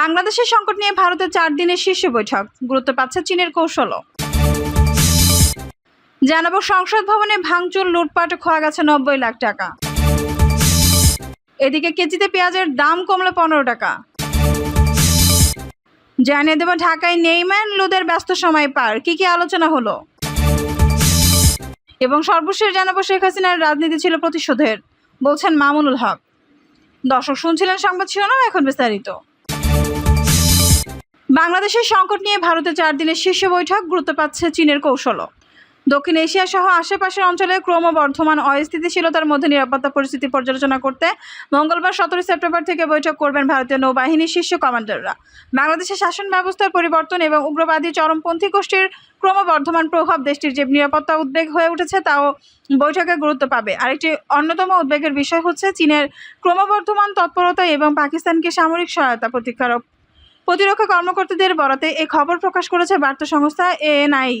বাংলাদেশের সংকট নিয়ে ভারতের চার দিনের শীর্ষ বৈঠক। গুরুত্ব পাচ্ছে চীনের কৌশলও। জানাব সংসদ ভবনে ভাঙচুর, লুটপাট, খোয়া গেছে নব্বই লাখ টাকা। এদিকে কেজিতে পেঁয়াজের দাম কমলো পনেরো টাকা। জানিয়ে দেব ঢাকায় নেইম্যান লুদের ব্যস্ত সময় পার। কি কি আলোচনা হলো? এবং সর্বশেষ জানাব শেখ হাসিনার রাজনীতি ছিল প্রতিশোধের। বলছেন মামুনুল হক। দর্শক শুনছিলেন সংবাদ শিরোনাম, এখন বিস্তারিত। বাংলাদেশের সংকট নিয়ে ভারতের চার দিনের শীর্ষ বৈঠক গুরুত্ব পাচ্ছে চীনের কৌশলও। দক্ষিণ এশিয়া সহ আশেপাশের অঞ্চলে ক্রমবর্ধমান অস্থিতিশীলতার মধ্যে নিরাপত্তা পরিস্থিতি পর্যালোচনা করতে মঙ্গলবার সতেরোই সেপ্টেম্বর থেকে বৈঠক করবেন ভারতীয় নৌবাহিনীর শীর্ষ কমান্ডাররা। বাংলাদেশের শাসন ব্যবস্থার পরিবর্তন এবং উগ্রবাদী চরমপন্থী গোষ্ঠীর ক্রমবর্ধমান প্রভাব দেশটির যে নিরাপত্তা উদ্বেগ হয়ে উঠেছে তাও বৈঠকে গুরুত্ব পাবে। আরেকটি অন্যতম উদ্বেগের বিষয় হচ্ছে চীনের ক্রমবর্ধমান তৎপরতা এবং পাকিস্তানকে সামরিক সহায়তা প্রতিকারক প্রতিরক্ষা কর্মকর্তাদের বরাতে এই খবর প্রকাশ করেছে বার্তা সংস্থা এএনআই।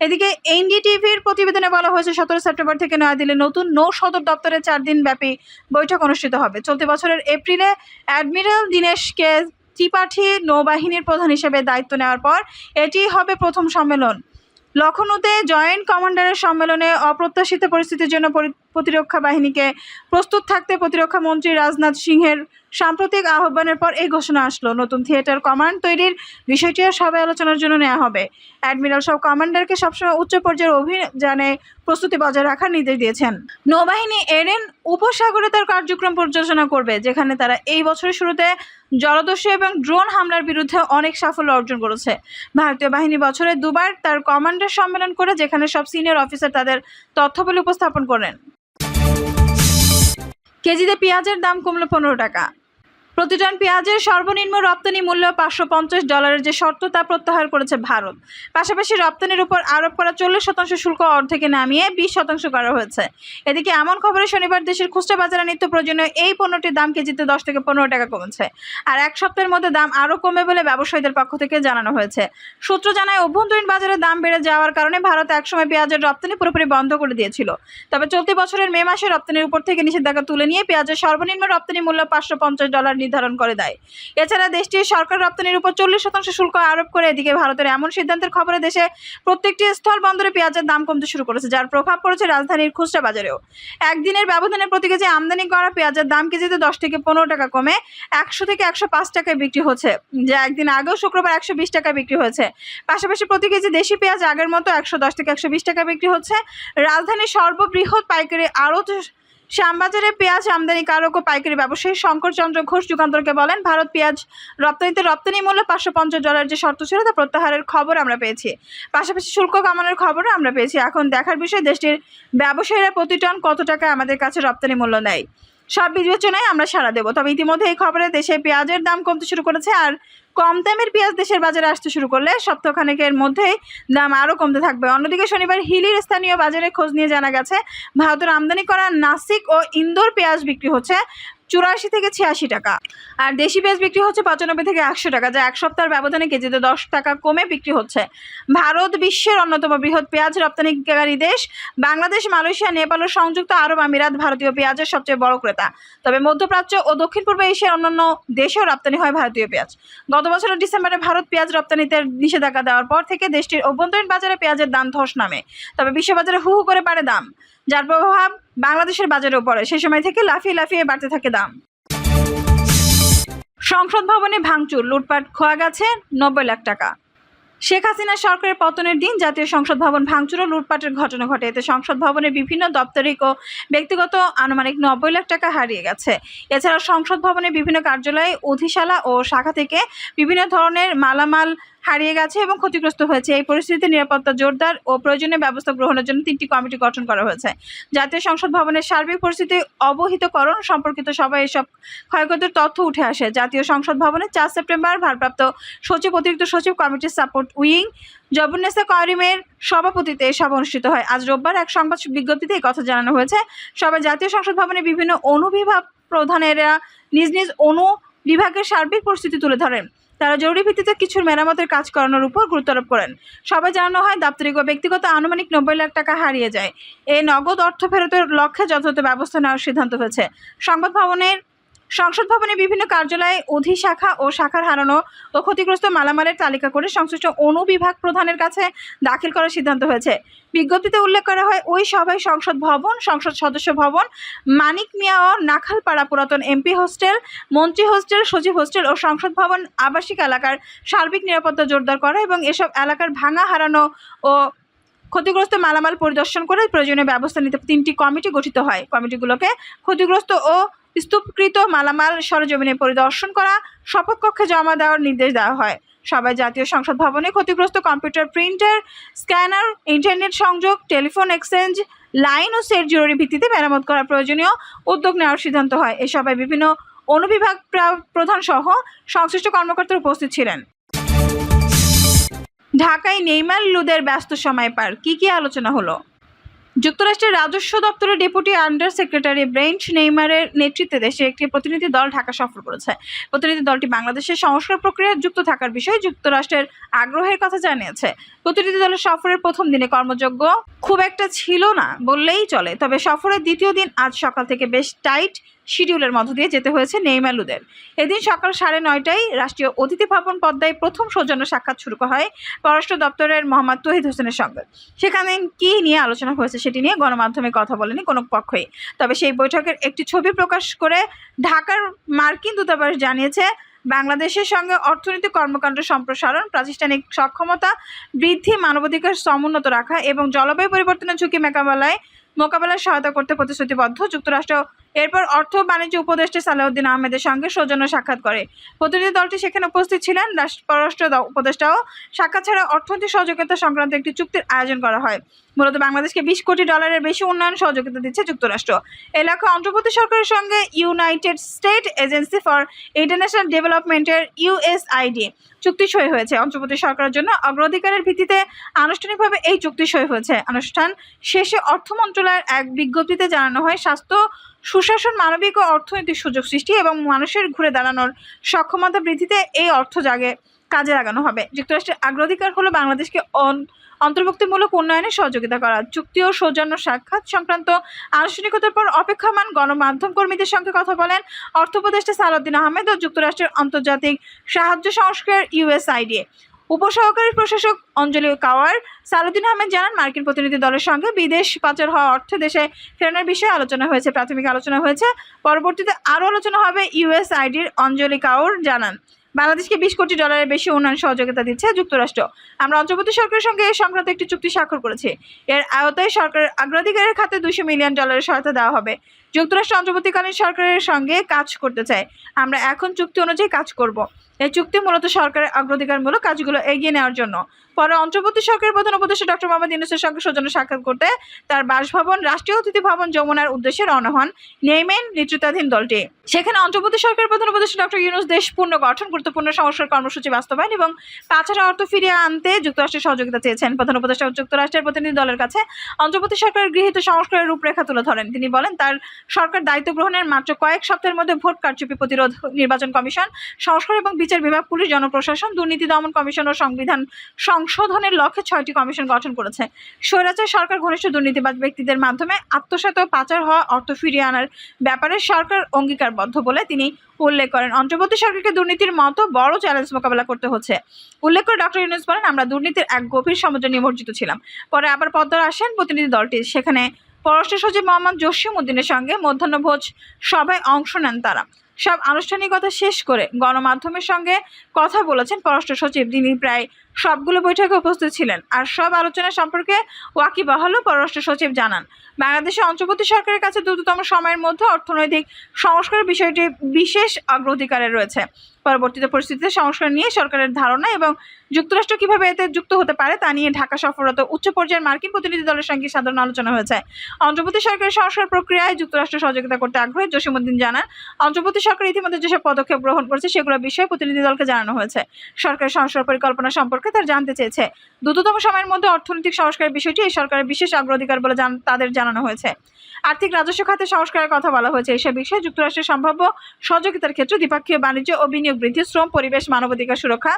এদিকে এনডিটিভির প্রতিবেদনে বলা হয়েছে, সতেরো সেপ্টেম্বর থেকে নয়াদিল্লির নতুন নৌ সদর দপ্তরে চার দিন ব্যাপী বৈঠক অনুষ্ঠিত হবে। চলতি বছরের এপ্রিলে অ্যাডমিরাল দীনেশকে ত্রিপাঠী নৌবাহিনীর প্রধান হিসেবে দায়িত্ব নেওয়ার পর এটি হবে প্রথম সম্মেলন। লখনৌতে জয়েন্ট কমান্ডারের সম্মেলনে অপ্রত্যাশিত পরিস্থিতির জন্য প্রতিরক্ষা বাহিনীকে প্রস্তুত থাকতে প্রতিরক্ষা মন্ত্রী রাজনাথ সিংহের সাম্প্রতিক আহ্বানের পর এই ঘোষণা আসলো। নতুন থিয়েটার কমান্ড তৈরির বিষয়টিও সবাই আলোচনার জন্য নেওয়া হবে। অ্যাডমিরাল সব কমান্ডারকে সবসময় উচ্চ পর্যায়ের অভিযানে প্রস্তুতি বজায় রাখার নির্দেশ দিয়েছেন। নৌবাহিনী এরেন উপসাগরে তার কার্যক্রম পর্যালোচনা করবে, যেখানে তারা এই বছরের শুরুতে জলদস্যু এবং ড্রোন হামলার বিরুদ্ধে অনেক সাফল্য অর্জন করেছে। ভারতীয় বাহিনী বছরে দুবার তার কমান্ডার সম্মেলন করে, যেখানে সব সিনিয়র অফিসার তাদের তথ্যবলী উপস্থাপন করেন। কেজিতে পেঁয়াজের দাম কমলো পনেরো টাকা। প্রতি টন পেঁয়াজের সর্বনিম্ন রপ্তানি মূল্য পাঁচশো পঞ্চাশ ডলারের যে শর্ত তা প্রত্যাহার করেছে ভারত। পাশাপাশি রপ্তানির উপর আরোপ করা চল্লিশ শতাংশ শুল্ক অর্ধেকে নামিয়ে বিশ শতাংশ করা হয়েছে। এদিকে এমন খবরে শনিবার দেশের খুচরা বাজারে নিত্য প্রয়োজনীয় এই পণ্যটির দাম কেজিতে দশ থেকে পনেরো টাকা কমেছে। আর এক সপ্তাহের মধ্যে দাম আরও কমবে বলে ব্যবসায়ীদের পক্ষ থেকে জানানো হয়েছে। সূত্র জানায়, অভ্যন্তরীণ বাজারে দাম বেড়ে যাওয়ার কারণে ভারত একসময় পেঁয়াজের রপ্তানি পুরোপুরি বন্ধ করে দিয়েছিল। তবে চলতি বছরের মে মাসে রপ্তানির উপর থেকে নিষেধাজ্ঞা তুলে নিয়ে পেঁয়াজের সর্বনিম্ন রপ্তানি মূল্য পাঁচশো পঞ্চাশ ডলার নির্ধারণ করে দেয়। এছাড়া দেশটির সরকার রপ্তানির উপর চল্লিশ শতাংশ শুল্ক আরোপ করে এদিকে ভারতের এমন সিদ্ধান্তের খবরে দেশে প্রত্যেকটি স্থল বন্দরে পেঁয়াজের দাম কমতে শুরু করেছে, যার প্রভাব পড়েছে রাজধানীর খুচরা বাজারেও। একদিনের ব্যবধানে প্রতি কেজি আমদানি করা পেঁয়াজের দাম কেজিতে দশ থেকে পনেরো টাকা কমে একশো থেকে একশো পাঁচ টাকায় বিক্রি হচ্ছে, যা একদিন আগেও শুক্রবার একশো বিশ টাকায় বিক্রি হয়েছে। পাশাপাশি প্রতি কেজি দেশি পেঁয়াজ আগের মতো একশো দশ থেকে একশো বিশ টাকা বিক্রি হচ্ছে। রাজধানীর সর্ববৃহৎ পাইকারি আড়ত শ্যামবাজারে পেঁয়াজ আমদানি কারক ও পাইকারি ব্যবসায়ী শঙ্করচন্দ্র ঘোষ যুগান্তরকে বলেন, ভারত পেঁয়াজ রপ্তানিতে রপ্তানি মূল্য পাঁচশো পঞ্চাশ ডলার যে শর্ত ছিল তা প্রত্যাহারের খবর আমরা পেয়েছি। পাশাপাশি শুল্ক কমানোর খবরও আমরা পেয়েছি। এখন দেখার বিষয়, দেশটির ব্যবসায়ীরা প্রতি টন কত টাকা আমাদের কাছে রপ্তানি মূল্য নেয়? সব বিবেচনায় আমরা সাড়া দেবো। তবে ইতিমধ্যে এই খবরে দেশে পেঁয়াজের দাম কমতে শুরু করেছে আর কম দামের পেঁয়াজ দেশের বাজারে আসতে শুরু করলে সপ্তাহখানেকের মধ্যেই দাম আরও কমতে থাকবে। অন্যদিকে শনিবার হিলির স্থানীয় বাজারে খোঁজ নিয়ে জানা গেছে, ভারতের আমদানি করা নাসিক ও ইন্দোর পেঁয়াজ বিক্রি হচ্ছে চুরাশি থেকে ছিয়াশি টাকা। আর দেশি পেঁয়াজ বিক্রি হচ্ছে পঁচানব্বই থেকে একশো টাকা, যা এক সপ্তাহের ব্যবধানে কেজিতে দশ টাকা কমে বিক্রি হচ্ছে। ভারত বিশ্বের অন্যতম বৃহৎ পেঁয়াজ রপ্তানিকারী দেশ। বাংলাদেশ, মালয়েশিয়া, নেপাল ও সংযুক্ত আরব আমিরাত ভারতীয় পেঁয়াজের সবচেয়ে বড় ক্রেতা। তবে মধ্যপ্রাচ্য ও দক্ষিণ পূর্ব এশিয়ার অন্যান্য দেশেও রপ্তানি হয় ভারতীয় পেঁয়াজ। গত বছরের ডিসেম্বরে ভারত পেঁয়াজ রপ্তানিতে নিষেধাজ্ঞা দেওয়ার পর থেকে দেশটির অভ্যন্তরীণ বাজারে পেঁয়াজের দাম ধস নামে। তবে বিশ্ববাজারে হু হু করে বাড়ে দাম। যার প্রভাব বাংলাদেশের বাজারেও পড়ে। সে সময় থেকে লাফিয়ে লাফিয়ে বাড়তে থাকে দাম। সংসদ ভবনে ভাঙচুর, লুটপাট খোয়া গেছে নব্বই লাখ টাকা। শেখ হাসিনা সরকারের পতনের দিন জাতীয় সংসদ ভবন ভাঙচুর ও লুটপাটের ঘটনা ঘটে। এতে সংসদ ভবনের বিভিন্ন দাপ্তরিক ও ব্যক্তিগত আনুমানিক নব্বই লাখ টাকা হারিয়ে গেছে। এছাড়া সংসদ ভবনের বিভিন্ন কার্যালয়ে, অধিশালা ও শাখা থেকে বিভিন্ন ধরনের মালামাল হারিয়ে গেছে এবং ক্ষতিগ্রস্ত হয়েছে। এই পরিস্থিতিতে নিরাপত্তা জোরদার ও প্রয়োজনীয় ব্যবস্থা গ্রহণের জন্য তিনটি কমিটি গঠন করা হয়েছে। জাতীয় সংসদ ভবনের সার্বিক পরিস্থিতি অবহিতকরণ সম্পর্কিত সবাই এসব ক্ষয়ক্ষতির তথ্য উঠে আসে। জাতীয় সংসদ ভবনে চার সেপ্টেম্বর ভারপ্রাপ্ত সচিব, অতিরিক্ত সচিব, কমিটির সাপোর্ট উইং জবুন্নেসা করিমের সভাপতিতে এই সভা অনুষ্ঠিত হয়। আজ রোববার এক সংবাদ বিজ্ঞপ্তিতে এই কথা জানানো হয়েছে। সবাই জাতীয় সংসদ ভবনে বিভিন্ন অনুবিভাগ প্রধানেরা নিজ নিজ অনু বিভাগের সার্বিক পরিস্থিতি তুলে ধরেন। তারা জরুরি ভিত্তিতে কিছুর মেরামতের কাজ করানোর উপর গুরুত্ব আরোপ করেন। সবাই জানানো হয়, দাপ্তরিক ও ব্যক্তিগত আনুমানিক নব্বই লাখ টাকা হারিয়ে যায়। এই নগদ অর্থ ফেরতের লক্ষ্যে যথাযথ ব্যবস্থা নেওয়ার সিদ্ধান্ত হয়েছে সংবাদ ভবনের সংসদ ভবনে বিভিন্ন কার্যালয়ে অধিশাখা ও শাখার হারানো ও ক্ষতিগ্রস্ত মালামালের তালিকা করে সংশ্লিষ্ট অনুবিভাগ প্রধানের কাছে দাখিল করার সিদ্ধান্ত হয়েছে। বিজ্ঞপ্তিতে উল্লেখ করা হয়, ওই সভায় সংসদ ভবন, সংসদ সদস্য ভবন, মানিক মিয়া ও নাখালপাড়া পুরাতন এমপি হোস্টেল, মন্ত্রী হোস্টেল, সচিব হোস্টেল ও সংসদ ভবন আবাসিক এলাকার সার্বিক নিরাপত্তা জোরদার করা এবং এসব এলাকার ভাঙা, হারানো ও ক্ষতিগ্রস্ত মালামাল পরিদর্শন করে প্রয়োজনীয় ব্যবস্থা নিতে তিনটি কমিটি গঠিত হয়। কমিটিগুলোকে ক্ষতিগ্রস্ত ও স্তূপকৃত মালামাল সরজমিনে পরিদর্শন করা শপথ কক্ষে জমা দেওয়ার নির্দেশ দেওয়া হয়। সবাই জাতীয় সংসদ ভবনে ক্ষতিগ্রস্ত কম্পিউটার প্রিন্টার, স্ক্যানার, ইন্টারনেট সংযোগ, টেলিফোন এক্সচেঞ্জ, লাইন ও সেট জরুরি ভিত্তিতে মেরামত করা প্রয়োজনীয় উদ্যোগ নেওয়ার সিদ্ধান্ত হয়। এ সভায় বিভিন্ন অনুবিভাগ প্রা- প্রধান সহ সংশ্লিষ্ট কর্মকর্তারা উপস্থিত ছিলেন। ঢাকায় নেইমার লুদের ব্যস্ত সময় পার। কি কি আলোচনা হলো? যুক্তরাষ্ট্রের রাজস্ব দপ্তরের ডেপুটি আন্ডার সেক্রেটারি ব্রেঞ্চ নেইমারের নেতৃত্বে দেশে একটি প্রতিনিধি দল ঢাকা সফর করেছে। প্রতিনিধি দলটি বাংলাদেশের সংস্কার প্রক্রিয়ায় যুক্ত থাকার বিষয়ে যুক্তরাষ্ট্রের আগ্রহের কথা জানিয়েছে। প্রতিনিধি দলের সফরের প্রথম দিনে কর্মযোগ্য খুব একটা ছিল না বললেই চলে, তবে সফরের দ্বিতীয় দিন আজ সকাল থেকে বেশ টাইট শিডিউলের মধ্য দিয়ে যেতে হয়েছে নেইমালুদের এদিন সকাল সাড়ে নয়টায় রাষ্ট্রীয় অতিথি ভবন পদ্মায় প্রথম সৌজন্য সাক্ষাৎ শুরু হয় পররাষ্ট্র দপ্তরের মোহাম্মদ তহিদ হোসেনের সঙ্গে। সেখানে কি নিয়ে আলোচনা হয়েছে সেটি নিয়ে গণমাধ্যমে কথা বলেনি কোনো পক্ষই। তবে সেই বৈঠকের একটি ছবি প্রকাশ করে ঢাকার মার্কিন দূতাবাস জানিয়েছে, বাংলাদেশের সঙ্গে অর্থনৈতিক কর্মকাণ্ড সম্প্রসারণ, প্রাতিষ্ঠানিক সক্ষমতা বৃদ্ধি, মানবাধিকার সমুন্নত রাখা এবং জলবায়ু পরিবর্তনের ঝুঁকি মোকাবেলায় মোকাবেলায় সহায়তা করতে প্রতিশ্রুতিবদ্ধ যুক্তরাষ্ট্র এরপর অর্থ বাণিজ্য উপদেষ্টা সালাউদ্দিন আহমেদের সঙ্গে সৌজন্য সাক্ষাৎ করে। প্রতিনিধি দলটি সেখানে উপস্থিত ছিলেন। পররাষ্ট্র উপদেষ্টাও সাক্ষাৎ ছাড়া অর্থনৈতিক সহযোগিতা সংক্রান্ত একটি চুক্তির আয়োজন করা হয়। মূলত বাংলাদেশকে বিশ কোটি ডলারের বেশি উন্নয়ন সহযোগিতা দিচ্ছে যুক্তরাষ্ট্র। এই লক্ষ্যে অন্ধ্রপ্রদেশ সরকারের সঙ্গে United State Agency for International ডেভেলপমেন্টের ইউএসআইডি চুক্তি সই হয়েছে। অন্ধ্রপ্রদেশ সরকারের জন্য অগ্রাধিকারের ভিত্তিতে আনুষ্ঠানিকভাবে এই চুক্তি সই হয়েছে। অনুষ্ঠান শেষে অর্থ মন্ত্রণালয়ের এক বিজ্ঞপ্তিতে জানানো হয়, স্বাস্থ্য সুশাসন, মানবিক ও অর্থনৈতিক সুযোগ সৃষ্টি এবং মানুষের ঘুরে দাঁড়ানোর সক্ষমতা বৃদ্ধিতে এই অর্থ জাগে, কাজে লাগানো হবে। যুক্তরাষ্ট্রের অগ্রাধিকার হলো বাংলাদেশকে অন- অন্তর্ভুক্তিমূলক উন্নয়নে সহযোগিতা করা। চুক্তি ও সৌজন্য সাক্ষাৎ সংক্রান্ত আনুষ্ঠানিকতার পর অপেক্ষমান গণমাধ্যম কর্মীদের সঙ্গে কথা বলেন অর্থ উপদেষ্টা সালাউদ্দিন আহমেদ ও যুক্তরাষ্ট্রের আন্তর্জাতিক সাহায্য সংস্কার ইউএসআইডি উপসহকারী প্রশাসক অঞ্জলি কাওয়ার সালুদ্দিন আহমেদ জানান, মার্কিন প্রতিনিধি দলের সঙ্গে বিদেশ পাচার হওয়া অর্থ দেশে ফেরানোর বিষয়ে আলোচনা হয়েছে, প্রাথমিক আলোচনা হয়েছে। পরবর্তীতে আরও আলোচনা হবে, ইউএসআইডির অঞ্জলি কাউর জানান। বাংলাদেশকে বিশ কোটি ডলারের বেশি উন্নয়ন সহযোগিতা দিচ্ছে যুক্তরাষ্ট্র। আমরা অন্তর্বর্তী সরকারের সঙ্গে এ সংক্রান্ত একটি চুক্তি স্বাক্ষর করেছি। এর আওতায় সরকারের অগ্রাধিকারের খাতে দুশো মিলিয়ন ডলারের সহায়তা দেওয়া হবে। যুক্তরাষ্ট্র অন্তর্বর্তীকালীন সরকারের সঙ্গে কাজ করতে চায়। আমরা এখন চুক্তি অনুযায়ী কাজ করব। এই চুক্তি মূলত সরকারের অগ্রাধিকারমূলক কাজগুলো এগিয়ে নেওয়ার জন্য। পরে অন্তর্বর্তী সরকারের প্রধান উপদেষ্টা ডক্টর মোহাম্মদ ইউনুসের সঙ্গে সৌজন্য সাক্ষাৎ করতে তার বাসভবন, রাষ্ট্রীয় অতিথি ভবন যমুনার উদ্দেশ্যে রওনা হন নেইমেন নেতৃত্বাধীন দলটি। সেখানে অন্তর্বর্তী সরকারের প্রধান উপদেষ্টা ডক্টর ইউনুস দেশ পূর্ণ গঠন, গুরুত্বপূর্ণ সংস্কার কর্মসূচি বাস্তবায়ন এবং পাচার অর্থ ফিরিয়ে আনতে যুক্তরাষ্ট্রের সহযোগিতা চেয়েছেন। প্রধান উপদেষ্টা যুক্তরাষ্ট্রের প্রতিনিধি দলের কাছে অন্তর্বর্তী সরকারের গৃহীত সংস্কারের রূপরেখা তুলে ধরেন। তিনি বলেন, তার সরকার দায়িত্ব গ্রহণের মাত্র কয়েক সপ্তাহের মধ্যে ভোট কারচুপি প্রতিরোধ নির্বাচন কমিশন সংস্কার এবং বিচার বিভাগ, পুলিশ, জনপ্রশাসন, দুর্নীতি দমন কমিশন ও সংবিধান সংশোধনের লক্ষ্যে ছয়টি কমিশন গঠন করেছে। স্বৈরাচার সরকার ঘনিষ্ঠ দুর্নীতিবাদ ব্যক্তিদের মাধ্যমে আত্মসাত পাচার হওয়া অর্থ ফিরিয়ে আনার ব্যাপারে সরকার অঙ্গীকারবদ্ধ বলে তিনি উল্লেখ করেন। অন্তর্বর্তী সরকারকে দুর্নীতির মতো বড় চ্যালেঞ্জ মোকাবেলা করতে হচ্ছে। উল্লেখ করে ডক্টর ইউনুস বলেন, আমরা দুর্নীতির এক গভীর সমুদ্রে নিমজ্জিত ছিলাম। পরে আবার পদ্মার আসেন প্রতিনিধি দলটি। সেখানে পররাষ্ট্র সচিব মোহাম্মদ জসিম উদ্দিনের সঙ্গে মধ্যাহ্নভোজ সভায় অংশ নেন তারা। সব আনুষ্ঠানিকতা শেষ করে গণমাধ্যমের সঙ্গে কথা বলেছেন পররাষ্ট্র সচিব। তিনি প্রায় সবগুলো বৈঠকে উপস্থিত ছিলেন আর সব আলোচনা সম্পর্কে ওয়াকিবহালও পররাষ্ট্র সচিব জানান। বাংলাদেশে অন্তর্বর্তী সরকারের কাছে দ্রুততম সময়ের মধ্যে অর্থনৈতিক সংস্কারের বিষয়টি বিশেষ অগ্রাধিকারে রয়েছে। পরবর্তীতে পরিস্থিতিতে সংস্কার নিয়ে সরকারের ধারণা এবং যুক্তরাষ্ট্র কীভাবে এতে যুক্ত হতে পারে তা নিয়ে ঢাকা সফররত উচ্চ পর্যায়ের মার্কিন প্রতিনিধি দলের সঙ্গে সাধারণ আলোচনা হয়েছে। অন্তর্বর্তী সরকারের সংস্কার প্রক্রিয়ায় যুক্তরাষ্ট্র সহযোগিতা করতে আগ্রহী জসিমুদ্দিন জানান অন্তর্বর্তী সরকার ইতিমধ্যে যেসব পদক্ষেপ গ্রহণ করেছে সেগুলো বিষয়ে প্রতিনিধি দলকে জানানো হয়েছে। সরকারের সংস্কার পরিকল্পনা সম্পর্কে তার জানতে চেয়েছে। দ্রুততম সময়ের মধ্যে অর্থনৈতিক সংস্কারের বিষয়টি এই সরকারের বিশেষ অগ্রাধিকার বলে তাদের জানানো হয়েছে। আর্থিক রাজস্ব খাতে সংস্কারের কথা বলা হয়েছে। এসব বিষয়ে যুক্তরাষ্ট্রের সম্ভাব্য সহযোগিতার ক্ষেত্রে দ্বিপাক্ষীয় বাণিজ্য ও বিনিয়োগ বৃদ্ধি শ্রম পরিবেশ, মানবাধিকার সুরক্ষা,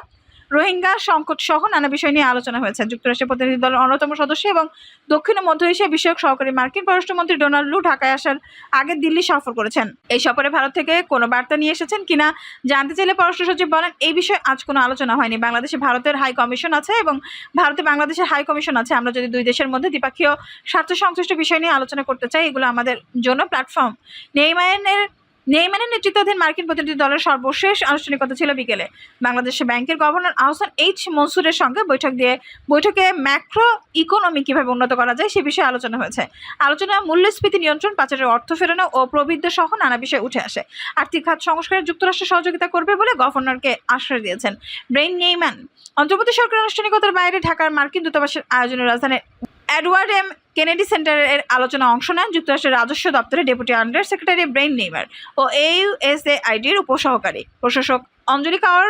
রোহিঙ্গা সংকট সহ নানা বিষয় নিয়ে আলোচনা হয়েছে। যুক্তরাষ্ট্রের প্রতিনিধি দলের অন্যতম সদস্য এবং দক্ষিণ ও মধ্য এশিয়া বিষয়ক সহকারী মার্কিন পররাষ্ট্রমন্ত্রী ডোনাল্ড লু ঢাকায় আসার আগে দিল্লি সফর করেছেন। এই সফরে ভারত থেকে কোনো বার্তা নিয়ে এসেছেন কিনা জানতে চাইলে পররাষ্ট্র সচিব বলেন, এই বিষয়ে আজ কোনো আলোচনা হয়নি। বাংলাদেশে ভারতের হাই কমিশন আছে এবং ভারতে বাংলাদেশের হাই কমিশন আছে। আমরা যদি দুই দেশের মধ্যে দ্বিপাক্ষীয় স্বার্থ সংশ্লিষ্ট বিষয় নিয়ে আলোচনা করতে চাই, এগুলো আমাদের জন্য প্ল্যাটফর্ম। নেইমানের নেইমানের নেতৃত্বাধীন মার্কিন প্রতিনিধি দলের সর্বশেষ আনুষ্ঠানিকতা ছিল বিকেলে। বাংলাদেশ ব্যাংকের গভর্নর আহসান এইচ মনসুরের সঙ্গে বৈঠক দিয়ে বৈঠকে ম্যাক্রো ইকোনমি কীভাবে উন্নত করা যায় সে বিষয়ে আলোচনা হয়েছে। আলোচনা মূল্যস্ফীতি নিয়ন্ত্রণ, পাচারের অর্থ ফেরানো ও প্রবৃদ্ধ সহ নানা বিষয় উঠে আসে। আর্থিক খাত সংস্কারে যুক্তরাষ্ট্র সহযোগিতা করবে বলে গভর্নরকে আশ্বাস দিয়েছেন ব্রেইন নেইম্যান অন্তর্বর্তী সরকার আনুষ্ঠানিকতার বাইরে ঢাকার মার্কিন দূতাবাসের আয়োজনে রাজধানীর এডওয়ার্ড এম কেনেডি সেন্টারের আলোচনা অংশ নেন যুক্তরাষ্ট্রের রাজস্ব দপ্তরের deputy under secretary Brent Neiman ও এইউএসএ আইডির উপসহকারী। প্রশাসক অঞ্জলি কাওয়ার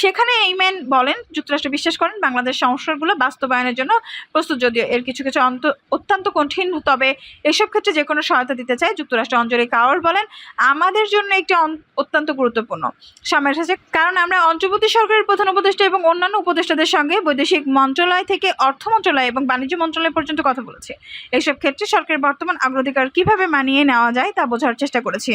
সেখানে এই এইম্যান বলেন, যুক্তরাষ্ট্র বিশ্বাস করেন, বাংলাদেশ সংস্কারগুলো বাস্তবায়নের জন্য প্রস্তুত। যদিও এর কিছু কিছু অন্ত, অত্যন্ত কঠিন, তবে এসব ক্ষেত্রে যে কোনো সহায়তা দিতে চায় যুক্তরাষ্ট্র অঞ্জলি কাওয়ার বলেন, আমাদের জন্য একটি অত্যন্ত গুরুত্বপূর্ণ সময় এসেছে। কারণ আমরা অন্তর্বর্তী সরকারের প্রধান উপদেষ্টা এবং অন্যান্য উপদেষ্টাদের সঙ্গে বৈদেশিক মন্ত্রণালয় থেকে অর্থ মন্ত্রণালয় এবং বাণিজ্য মন্ত্রণালয় পর্যন্ত কথা বলেছি। এসব ক্ষেত্রে সরকারের বর্তমান অগ্রাধিকার কীভাবে মানিয়ে নেওয়া যায় তা বোঝার চেষ্টা করেছি।